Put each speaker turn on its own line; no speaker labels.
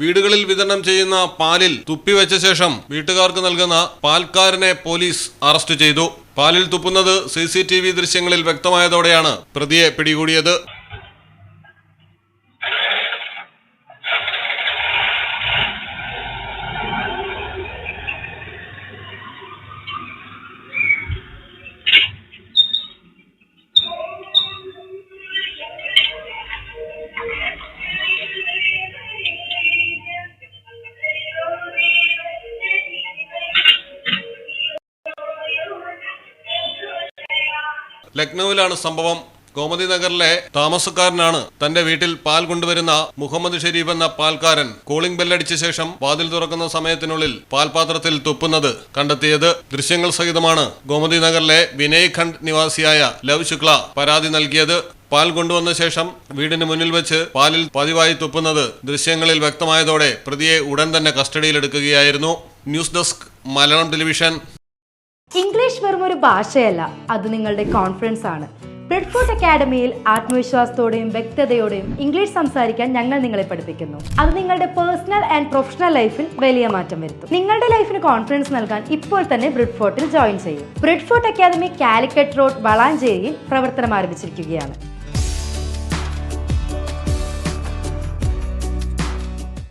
വീടുകളിൽ വിതരണം ചെയ്യുന്ന പാലിൽ തുപ്പിവെച്ച ശേഷം വീട്ടുകാർക്ക് നൽകുന്ന പാൽക്കാരനെ പോലീസ് അറസ്റ്റ് ചെയ്തു. പാലിൽ തുപ്പുന്നത് സി സി ടി വി ദൃശ്യങ്ങളിൽ വ്യക്തമായതോടെയാണ് പ്രതിയെ പിടികൂടിയത്. ലക്നൌവിലാണ് സംഭവം. ഗോമതി നഗറിലെ താമസക്കാരനാണ് തന്റെ വീട്ടിൽ പാൽ കൊണ്ടുവരുന്ന മുഹമ്മദ് ഷെരീഫ് എന്ന പാൽക്കാരൻ. കൂളിംഗ് ബെല്ലടിച്ച ശേഷം വാതിൽ തുറക്കുന്ന സമയത്തിനുള്ളിൽ പാൽപാത്രത്തിൽ തുപ്പുന്നത് കണ്ടെത്തിയത് ദൃശ്യങ്ങൾ സഹിതമാണ്. ഗോമതി നഗറിലെ വിനയ് ഖണ്ഡ് നിവാസിയായ ലവ് ശുക്ല പരാതി നൽകിയത്. പാൽ കൊണ്ടുവന്ന ശേഷം വീടിന് മുന്നിൽ വെച്ച് പാലിൽ പതിവായി തുപ്പുന്നത് ദൃശ്യങ്ങളിൽ വ്യക്തമായതോടെ പ്രതിയെ ഉടൻ തന്നെ കസ്റ്റഡിയിലെടുക്കുകയായിരുന്നു. News desk Malayalam television.
English വെറും ഒരു ഭാഷയല്ല അത് നിങ്ങളുടെ കോൺഫിഡൻസ് ആണ്. ബ്രെഡ്ഫോർട്ട് അക്കാഡമിയിൽ ആത്മവിശ്വാസത്തോടെയും വ്യക്തതയോടെയും ഇംഗ്ലീഷ് സംസാരിക്കാൻ ഞങ്ങൾ നിങ്ങളെ പഠിപ്പിക്കുന്നു. അത് നിങ്ങളുടെ പേഴ്സണൽ ആൻഡ് പ്രൊഫഷണൽ ലൈഫിൽ വലിയ മാറ്റം വരുത്തും. നിങ്ങളുടെ ലൈഫിന് കോൺഫിഡൻസ് നൽകാൻ ഇപ്പോൾ തന്നെ ബ്രിഡ്ഫോർട്ടിൽ ജോയിൻ ചെയ്യും. ബ്രിഡ്ഫോർട്ട് അക്കാദമി കാലിക്കറ്റ് റോഡ് വളാഞ്ചേരിയിൽ പ്രവർത്തനം ആരംഭിച്ചിരിക്കുകയാണ്.